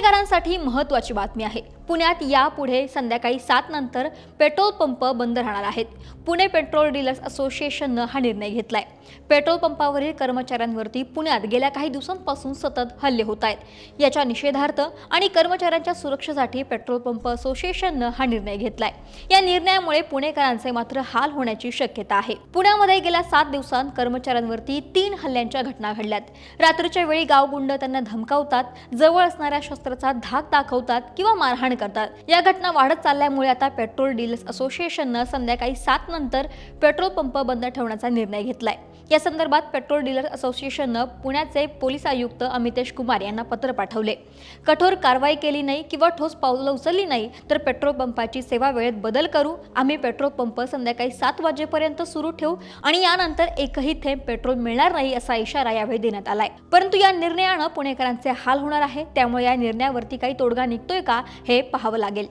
पुणेकरांसाठी महत्त्वाची बातमी आहे. पुण्यात यापुढे संध्याकाळी सात नंतर पेट्रोल पंप बंद राहणार आहेत. पुणे पेट्रोल डीलर्स असोसिएशननं हा निर्णय घेतलाय. पेट्रोल पंपावरील कर्मचाऱ्यांवरती पुण्यात गेल्या काही दिवसांपासून सतत हल्ले होत आहेत. याच्या निषेधार्थ आणि कर्मचाऱ्यांच्या सुरक्षेसाठी पेट्रोल पंप असोसिएशननं हा निर्णय घेतलाय. या निर्णयामुळे पुणेकरांचे मात्र हाल होण्याची शक्यता आहे. पुण्यामध्ये गेल्या सात दिवसांत कर्मचाऱ्यांवरती तीन हल्ल्यांच्या घटना घडल्यात. रात्रीच्या वेळी गावगुंड त्यांना धमकावतात. जवळ असणाऱ्या शस्त्राचा धाक दाखवतात किंवा मारहाण करतात. या घटना वाढत चालल्यामुळे आता पेट्रोल डीलर्स असोसिएशननं संध्याकाळी सात नंतर पेट्रोल पंप बंद ठेवण्याचा निर्णय घेतलाय. या संदर्भात पेट्रोल डीलर असोसिएशननं पुण्याचे पोलीस आयुक्त अमितेश कुमार यांना पत्र पाठवले. कठोर कारवाई केली नाही किंवा ठोस पावलं उचलली नाही तर पेट्रोल पंपाची सेवा वेळेत बदल करू आम्ही पेट्रोल पंप संध्याकाळी सात वाजेपर्यंत सुरू ठेवू आणि यानंतर एकही थेंब पेट्रोल मिळणार नाही असा इशारा यावेळी देण्यात आलाय. परंतु या निर्णयानं पुणेकरांचे हाल होणार आहे त्यामुळे या निर्णय निर्णयावरती काही तोडगा निघतोय का हे पाहावं लागेल.